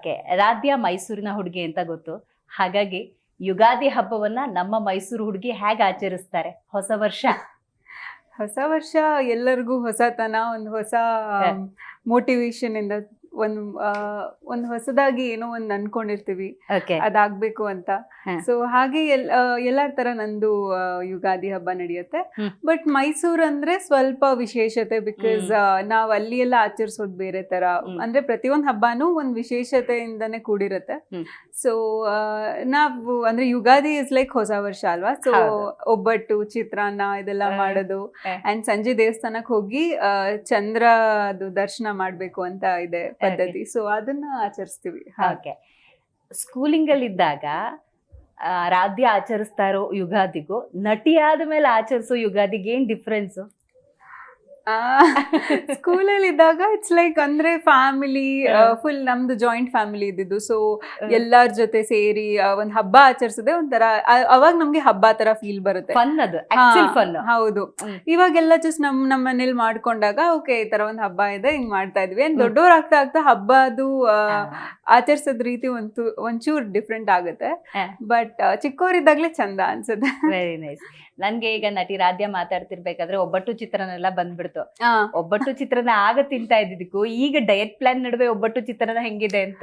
Okay ರಾಧ್ಯ ಮೈಸೂರಿನ ಹುಡುಗಿ ಅಂತ ಗೊತ್ತು. ಹಾಗಾಗಿ ಯುಗಾದಿ ಹಬ್ಬವನ್ನ ನಮ್ಮ ಮೈಸೂರು ಹುಡುಗಿ ಹೇಗೆ ಆಚರಿಸ್ತಾರೆ? ಹೊಸ ವರ್ಷ. ಹೊಸ ವರ್ಷ ಎಲ್ಲರಿಗೂ ಹೊಸತನ ಒಂದು ಹೊಸ ಮೋಟಿವೇಶನ್ ಇಂದ ಒಂದು ಒಂದು ಹೊಸದಾಗಿ ಏನೋ ಒಂದು ಅನ್ಕೊಂಡಿರ್ತೀವಿ. ಅದಾಗ್ಬೇಕು ಅಂತ. ಸೊ ಹಾಗೆ ಎಲ್ಲಾರ್ ತರ ನಂದು ಯುಗಾದಿ ಹಬ್ಬ ನಡೆಯುತ್ತೆ. ಬಟ್ ಮೈಸೂರು ಅಂದ್ರೆ ಸ್ವಲ್ಪ ವಿಶೇಷತೆ ಬಿಕಾಸ್ ನಾವ್ ಅಲ್ಲಿ ಎಲ್ಲ ಆಚರಿಸೋದು ಬೇರೆ ತರ. ಅಂದ್ರೆ ಪ್ರತಿಯೊಂದು ಹಬ್ಬನೂ ಒಂದ್ ವಿಶೇಷತೆಯಿಂದಾನೇ ಕೂಡಿರುತ್ತೆ. ಸೊ ನಾವು ಅಂದ್ರೆ ಯುಗಾದಿ ಇಸ್ ಲೈಕ್ ಹೊಸ ವರ್ಷ ಅಲ್ವಾ? ಸೊ. ಒಬ್ಬಟ್ಟು ಚಿತ್ರಾನ್ನ ಇದೆಲ್ಲ ಮಾಡೋದು. ಅಂಡ್ ಸಂಜೆ ದೇವಸ್ಥಾನಕ್ಕೆ ಹೋಗಿ ಚಂದ್ರದು ದರ್ಶನ ಮಾಡ್ಬೇಕು ಅಂತ ಇದೆ. ಪದ್ಧತಿ. ಸೊ ಅದನ್ನ ಆಚರಿಸ್ತೀವಿ. ಹಾಗೆ ಸ್ಕೂಲಿಂಗ್ ಅಲ್ಲಿ ಇದ್ದಾಗ ಆ, ರಾಧ್ಯ ಆಚರಿಸ್ತಾ ಇರೋ ಯುಗಾದಿಗೂ ನಟಿ ಆದ್ಮೇಲೆ ಆಚರಿಸೋ ಯುಗಾದಿಗೆ ಏನ್ ಡಿಫ್ರೆನ್ಸ್ ಸ್ಕೂಲಲ್ಲಿ ಇದ್ದಾಗ ಇಟ್ಸ್ ಲೈಕ್ ಅಂದ್ರೆ ಫ್ಯಾಮಿಲಿ. ಫುಲ್ ನಮ್ದು ಜಾಯಿಂಟ್ ಫ್ಯಾಮಿಲಿ ಇದ್ದಿದ್ದು. ಸೊ ಎಲ್ಲಾರ್ ಜೊತೆ ಸೇರಿ ಒಂದ್ ಹಬ್ಬ ಆಚರಿಸದೆ ಒಂಥರ ಅವಾಗ ನಮ್ಗೆ ಹಬ್ಬ ತರ ಫೀಲ್ ಬರುತ್ತೆ. ಫನ್ ಅದು ಆಕ್ಚುಲ್ ಫನ್ ಹೌದು. ಇವಾಗೆಲ್ಲ ಜಸ್ಟ್ ನಮ್ ನಮ್ಮ ಮನೇಲಿ ಮಾಡ್ಕೊಂಡಾಗ ಓಕೆ ಈ ತರ ಒಂದ್ ಹಬ್ಬ ಇದೆ ಹಿಂಗ್ ಮಾಡ್ತಾ ಇದ್ವಿ. ಏನ್. ದೊಡ್ಡವ್ರ ಆಗ್ತಾ ಆಗ್ತಾ ಹಬ್ಬ ಅದು ಆಚರಿಸೋದ್ ರೀತಿ ಒಂದು ಒಂಚೂರ್ ಡಿಫ್ರೆಂಟ್ ಆಗುತ್ತೆ. ಬಟ್ ಚಿಕ್ಕವರಿದ್ದಾಗ್ಲೇ ಚಂದ ಅನ್ಸುತ್ತೆ. ವೆರಿ ನೈಸ್ ನನ್ಗೆ ಈಗ ನಟಿ ರಾಧ್ಯ ಮಾತಾಡ್ತಿರ್ಬೇಕಾದ್ರೆ ಒಬ್ಬಟ್ಟು ಚಿತ್ರನೆಲ್ಲ ಬಂದ್ಬಿಡ್ತು. ಆ, ಒಬ್ಬಟ್ಟು ಚಿತ್ರನ ಆಗ ತಿಂತಾ ಇದ್ದಿದ್ದಕ್ಕೂ ಈಗ ಡಯಟ್ ಪ್ಲಾನ್ ನಡುವೆ ಒಬ್ಬಟ್ಟು ಚಿತ್ರನ ಹೆಂಗಿದೆ ಅಂತ.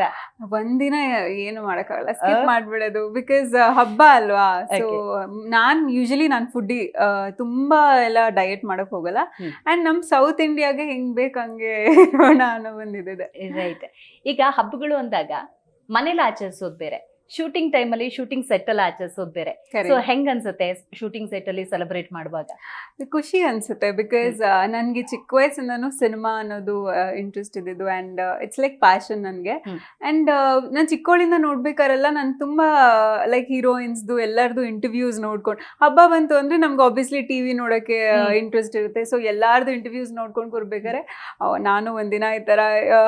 ಒಂದಿನ ಏನು ಮಾಡಕ್ಕಾಗಲ್ಲ? ಸ್ಕಿಪ್ ಮಾಡ್ಬಿಡೋದು. ಬಿಕಾಸ್ ಹಬ್ಬ ಅಲ್ವಾ? ಸೊ ನಾನ್ ಯೂಶಲಿ ನಾನ್ ಫುಡ್ಡಿ ತುಂಬಾ ಎಲ್ಲ ಡಯಟ್ ಮಾಡಕ್ ಹೋಗಲ್ಲ. ಅಂಡ್ ನಮ್ ಸೌತ್ ಇಂಡಿಯಾಗೆ ಹೆಂಗ್ ಬೇಕು ಹಂಗೆ ಇರೋಣ ಅನ್ನೋ ಒಂದಿದೆ ರೈಟ್ ಈಗ ಹಬ್ಬಗಳು ಅಂದಾಗ ಮನೇಲಿ ಆಚರಿಸೋದ್ ಬೇರೆ. ಶೂಟಿಂಗ್ ಟೈಮಲ್ಲಿ ಶೂಟಿಂಗ್ ಸೆಟ್ ಅಲ್ಲಿ ಆಚರಿಸೋದ್ ಬೇರೆ. ಸೊ ಹೆಂಗ್ ಅನ್ಸುತ್ತೆ ಶೂಟಿಂಗ್ ಸೆಟ್ ಅಲ್ಲಿ ಸೆಲೆಬ್ರೇಟ್ ಮಾಡುವಾಗ? ಖುಷಿ ಅನ್ಸುತ್ತೆ ಬಿಕಾಸ್ ನನ್ಗೆ ಚಿಕ್ಕ ವಯಸ್ಸಿಂದನೂ ಸಿನಿಮಾ ಅನ್ನೋದು ಇಂಟ್ರೆಸ್ಟ್ ಇದ್ದಿದ್ದು ಅಂಡ್ ಇಟ್ಸ್ ಲೈಕ್ ಪ್ಯಾಷನ್ ನನ್ಗೆ. ಅಂಡ್ ನಾನು ಚಿಕ್ಕೋಳಿಂದ ನೋಡ್ಬೇಕಾರೆಲ್ಲ ನಾನು ತುಂಬಾ ಲೈಕ್ ಹೀರೋಯಿನ್ಸ್ದು ಎಲ್ಲರದು ಇಂಟರ್ವ್ಯೂಸ್ ನೋಡ್ಕೊಂಡು ಹಬ್ಬ ಬಂತು ಅಂದ್ರೆ ನಮ್ಗೆ ಆಬ್ವಿಯಸ್ಲಿ ಟಿವಿ ನೋಡಕ್ಕೆ ಹ್ಮ್. ಇಂಟ್ರೆಸ್ಟ್ ಇರುತ್ತೆ. ಸೊ ಎಲ್ಲಾರ್ದು ಇಂಟರ್ವ್ಯೂಸ್ ನೋಡ್ಕೊಂಡು ಕೊಡ್ಬೇಕಾರೆ ನಾನು ಒಂದಿನ ಈ ತರ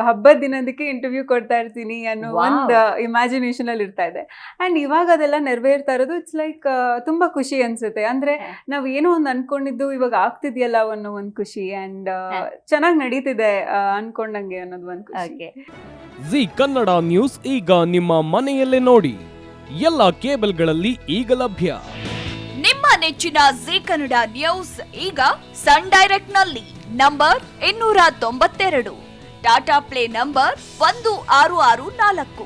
ಹಬ್ಬದ ದಿನದಕ್ಕೆ ಇಂಟರ್ವ್ಯೂ ಕೊಡ್ತಾ ಇರ್ತೀನಿ ಅನ್ನೋ. ಒಂದು ಇಮ್ಯಾಜಿನೇಷನ್ ಅಲ್ಲಿ ಇರ್ತಾ ಇದೆ. ಆ್ಯಂಡ್ ಇವಾಗ ಅದೆಲ್ಲ ನೆರವೇರ್ತಾ ಇರೋದು ಇಟ್ಸ್ ಲೈಕ್ ತುಂಬ ಖುಷಿ ಅನಿಸುತ್ತೆ. ಅಂದರೆ ನಾವು ಏನೋ ಒಂದು ಅಂದ್ಕೊಂಡಿದ್ದು ಇವಾಗ ಆಗ್ತಿದೆಯಲ್ಲ ಅನ್ನೋ ಒಂದು ಖುಷಿ ಆ್ಯಂಡ್ ಚೆನ್ನಾಗಿ ನಡೀತಿದೆ ಅನ್ಕೊಂಡಂಗೆ ಅನ್ನೋದು ಒಂದು ಖುಷಿ. ಜಿ ಕನ್ನಡ ನ್ಯೂಸ್ ಈಗ ನಿಮ್ಮ ಮನೆಯಲ್ಲೇ ನೋಡಿ. ಎಲ್ಲ ಕೇಬಲ್ಗಳಲ್ಲಿ ಈಗ ಲಭ್ಯ. ನಿಮ್ಮ ನೆಚ್ಚಿನ ಜಿ ಕನ್ನಡ ನ್ಯೂಸ್ ಈಗ ಸನ್ ಡೈರೆಕ್ಟ್ನಲ್ಲಿ ನಂಬರ್ ಇನ್ನೂರ ತೊಂಬತ್ತೆರಡು. ಟಾಟಾ ಪ್ಲೇ ನಂಬರ್ ಒಂದು ಆರು ಆರು ನಾಲ್ಕು.